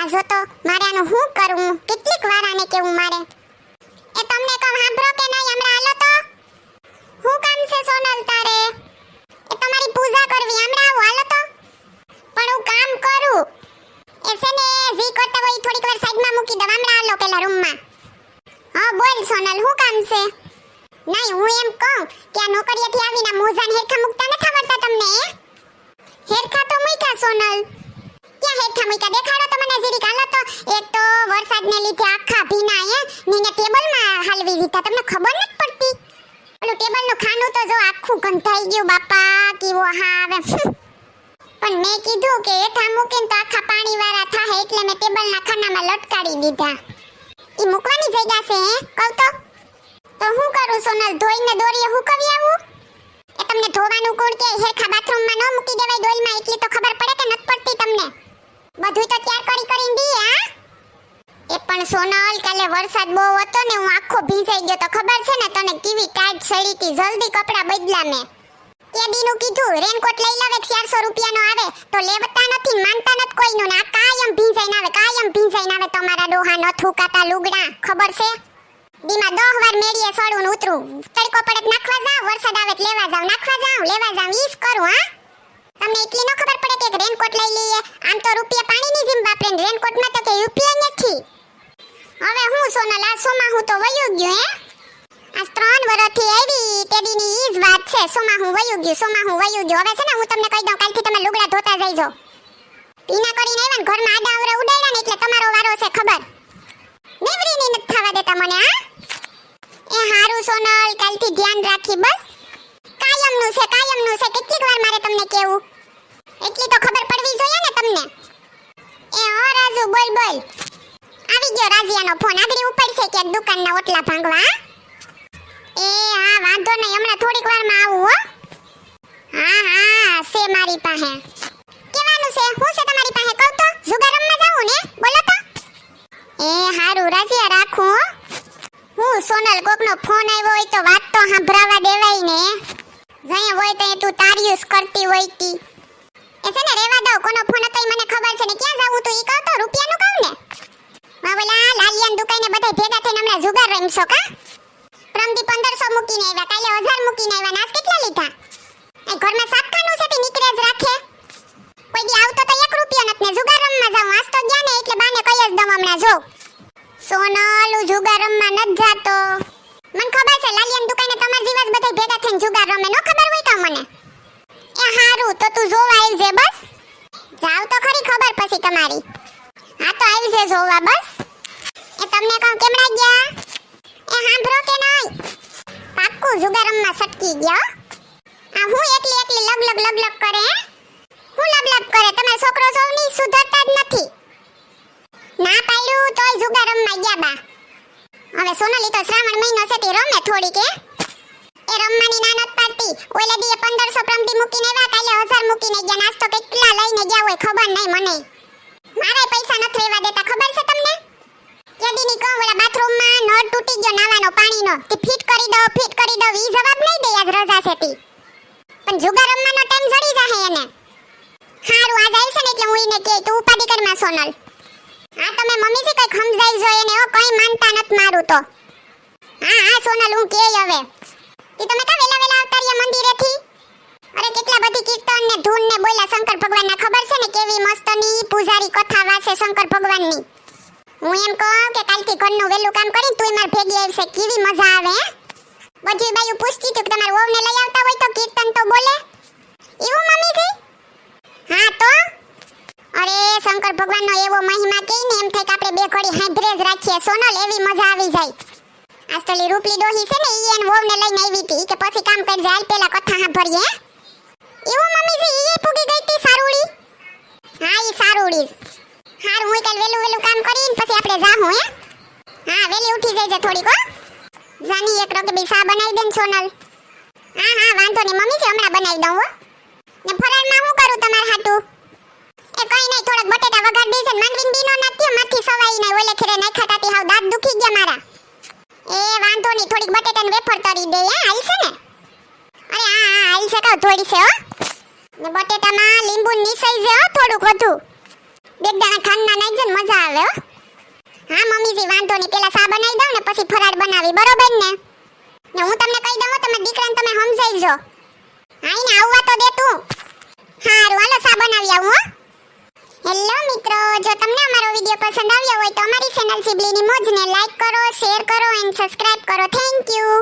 આ જો તો મારે આનું શું કરવું કેટલીક વાર આને કેવું મારે? એ તમને કહું સાંભળો કે નહીં હમણાં? હાલો તો. શું કામ છે સોનલ તારે? એ તમારી પૂજા કરવી. હમણાં આવો. હાલો તો. પણ હું કામ કરું. એ છે ને, જી કરતા હોય થોડીક વાર સાઈડમાં મૂકી દઉં. હમણાં હાલો પેલા રૂમમાં. હા, બોલ સોનલ શું કામ છે? નહીં, હું એમ કહું કે આ નોકરીએથી આવીને મોજાને હેરખા મૂકતા નથી આવડતા તમને? હેરખા તો મૂક્યા સોનલ. ક્યાં હેઠા મૂક્યા? દેખાડો તો મને જીરીક હાલો તો એક તો વરસાદને લીધે આખા ભીના હે નીને ટેબલમાં હાલવી દીધા તમને ખબર નથી પડતી ઓલું ટેબલનું ખાનું તો જો ગયું, બાપા, કેવો હાવે પણ મેં કીધું કે હેઠા મૂકીને તો આખા પાણીવાળા થાય એટલે મેં ટેબલના ખાનામાં લટકાડી દીધા. ઈ મૂકવાની જગ્યા છે કહું તો. તો હું કરું, સોનલ, ધોઈને દોરીએ હુકવી આવું? એ તમને ધોવાનું કોણ કે હેરખા બાથરૂમમાં ન મૂકી દેવાય ડોલમાં, એટલી તો ખબર પડે કે નથી પડતી તમને? બધું તો તૈયાર કરી કરીને દી, હા? એ પણ સોનલ, કાલે વરસાદ બહુ હતો ને, હું આખો ભીંજાઈ ગયો તો ખબર છે ને, તને કેવી ટાઈટ હતી જલ્દી કપડા બદલા મેં. તે દીનું કીધું રેનકોટ લઈ લાવે, ચારસો રૂપિયાનો આવે, તો લેવતા નથી, માનતા નથી કોઈનું. ના કાયમ ભીંજાઈને આવે, કાયમ ભીંજાઈને આવે તમારા ડોહા ન થૂકાતા લુગડા. ખબર છે? દીમાં દહ વાર મેળીએ સડું ને ઉતરું. તડકો પડે નાખવા જાવ વરસાદ આવે લેવા જાવ નાખવા જાવ લેવા જાવ ઈજ કરું, હા? તમને એટલી ન ખબર પડે કે રેનકોટ લઈ લઈએ? આમ તો રૂપિયા પાણીની જેમ વાપરે રેનકોટમાં તો કે રૂપિયા નથી. હવે હું સોના સોમાં હું તો વયું ગયું, હે? આજ ત્રણ વર્ષથી આવી તેડીની ઈ જ વાત છે. સોમાં હું વયું ગયું, સોમાં હું વયું ગયું. હવે છે ને હું તમને કહી દઉં, કાલથી તમે લુગડા ધોતા જઈજો. પીના કરીને આવ્યા ને ઘરમાં આડા આવરે ઉડાડ્યા ને એટલે તમારો વારો છે ખબર. નેવરીની નથી થવા દેતા મને આ એ હારું સોનલ, કાલથી ધ્યાન રાખી બસ. કાયમનું છે કાયમનું છે. કેટલીક વાર મારે તમને કેવું? એટલી તો ખબર પડવી જોઈએ ને તમને. એ હો રાજુ, બોલ બોલ. આવી ગયો રાજીયાનો ફોન. આગળ ઉપડશે કે દુકાનના ઓટલા ભાંગવા? એ, હા, વાંધો નહીં, હમણાં થોડીક વારમાં આવું, હો. હા હા, છે મારી પાસે. કેવાનું છે? હું છે તમારી પાસે? કહું તો. જુગાર રમવા જાવું ને? બોલો તો. એ, હારું, રાજીયા રાખું, હું. સોનલ કોકનો ફોન આવ્યો હોય તો વાત તો સાંભળાવા દેવાય ને. જઈ હોય તો તું તારીયુસ કરતી હોય તી. એ છે ને, રેવા દઉં. કોનો ફોન હતો મને ખબર છે ને, ક્યાં જાવું તું? ઈ કહો તો, રૂપિયાનું કહું ને. માં બોલા લાલિયાન દુકાને બધા ભેગા થઈને હમણાં જુગાર રમશો, કા? પ્રમદી 1500 મૂકીને આવ્યા. કાલે 1000 મૂકીને આવ્યા. નાસ કેટલા લીધા? એ ઘરમાં સાતખાનું છે તે નીકળે જ રાખે કોઈ દી આવતો તો એક રૂપિયો નથી ને જુગાર રમવા જાઉં આજ તો ગયા ને એટલે બાને કઈ જ દઉં હમણાં જો સોનલ હું જુગાર રમવા નત જાતો મને ખબર છે લાલિયાન દુકાને તમાર જેવા જ બધા ભેગા થઈને જુગાર રમે નો ખબર હોય તો મને એ હારું તો તું જોવા આવજે બસ જાવ તો ખરી ખબર પછી તમારી હા તો આવજે જોવા બસ એ તમને કહું કેમડા ગયા એ સાંભળો કે નહીં પાક્કું જુગાર સટકી ગયો? હું એકલી એકલી લગ લગ લગ લગ કરે હું? લગ લગ કરે? તમે છોકરો સૌની સુધરતા જ નથી. ના પાડ્યું તોય જુગારમમાં ગયા બા. હવે સોનલી તો શ્રાવણ મહિનો છે, તે રમે થોડી કે એ રમવાની ના નત પાડતી. ઓલે દીએ 1500 પ્રમદી મૂકીને આવ્યા, કાલે 1000 મૂકીને ગયા. નાસ્તો કેટલા લઈને ગયા હોય ખબર નહીં મને. મારે પૈસા નથી રહેવા દેતા, ખબર છે તમને? યદીની કહું ઓલા બાથરૂમમાં નળ તૂટી ગયો નાવાનો પાણીનો. તે કરી દો ફિટ કરી દો વી જવાબ નહીં દે આજ રજા છે પણ જુગાર રમવાનો ટાઈમ જડી જાહે એને. હારું, આજ આવશે ને એટલે હું એને કે તું ઉપાધિ કરમાં સોનલ. હા તમે મમ્મી થી કઈ સમજાઈ જો એને ઓ કઈ માનતા નત મારું તો. હા હા, સોનલ, હું કે હવે. તી તમે કા વેલા વેલા આવતા રહ્યા મંદિરેથી? અરે, કેટલા બધી કીર્તન ને ધૂન ને બોલ્યા શંકર ભગવાન ના ખબર છે ને કેવી મસ્તની પૂજારી કથા વાસે શંકર ભગવાનની? હું એમ કહું કે કાલથી ઘરનું વેલું કામ કરી તું માર ભેગી આવશે, કેવી મજા આવે, હે? બધી બાયું પૂછતી તું કે તમારા લઈ આવતા હોય તો કીર્તન તો બોલે. એવું, મમ્મીજી? હા તો? અરે, શંકર ભગવાનનો એવો મહિમા કે ને, એમ થાય કે આપણે બે ઘડી હાંભરે જ રાખીએ સોનલ, એવી મજા આવી જાય. આજ તો રૂપલી ડોહી છે ને, ઈ એન લઈને આવી હતી. કે પછી કામ કરી જાય પેલા કથા સાંભળીએ એવું એવું, મમ્મીજી, ઈ પૂગી ગઈ તી સારુડી? હા, ઈ સારુડી હાર, હું કાલ વેલું વેલું કામ કરીને પછી આપણે જાહું, હે? હા વેલી ઉઠી જઈજે થોડીક, હો. જાની એક રગબી સા બનાવી દેન સોનલ. હા હા, વાંધો નહીં. મમ્મી છે, હમણાં બનાવી દઉં, હો. ને ફરાળમાં હું કરું તમાર હાટું? એ કઈ નહીં, થોડાક બટેટા વઘાર દેજે ને માંડવીન દીનો નથી માથી સવાઈ નહીં. ઓલે ખેરે નાખ્યા તાતી હાવ દાંત દુખી ગયા મારા. એ, વાંધો નહીં, થોડીક બટેટાને વેફર તરી દે, હે હાલશે ને? અરે, હા હા હાલશે કહો થોડી છે, હો. ને બટેટામાં લીંબુ નીસાઈ છે થોડુંક વધુ. બે દાણા ખાંડના નાખજે ને મજા આવે, હો. હા, મમ્મીજી, વાંધો નહીં, પેલા સા બનાવી ને બનાવી, બરોબર ને? ને હું તમને કહી દઉં તમે દીકરાને તમે સમજાઈજો હા, એને આવવા તો દે તું. હારું, હાલો, સા બનાવી આવું, હો. હેલો, મિત્રો, જો તમને અમારો વીડિયો પસંદ આવ્યો હોય તો અમારી ચેનલ સિબલીની મોજને લાઈક કરો શેર કરો એન્ડ સબસ્ક્રાઇબ કરો. Thank you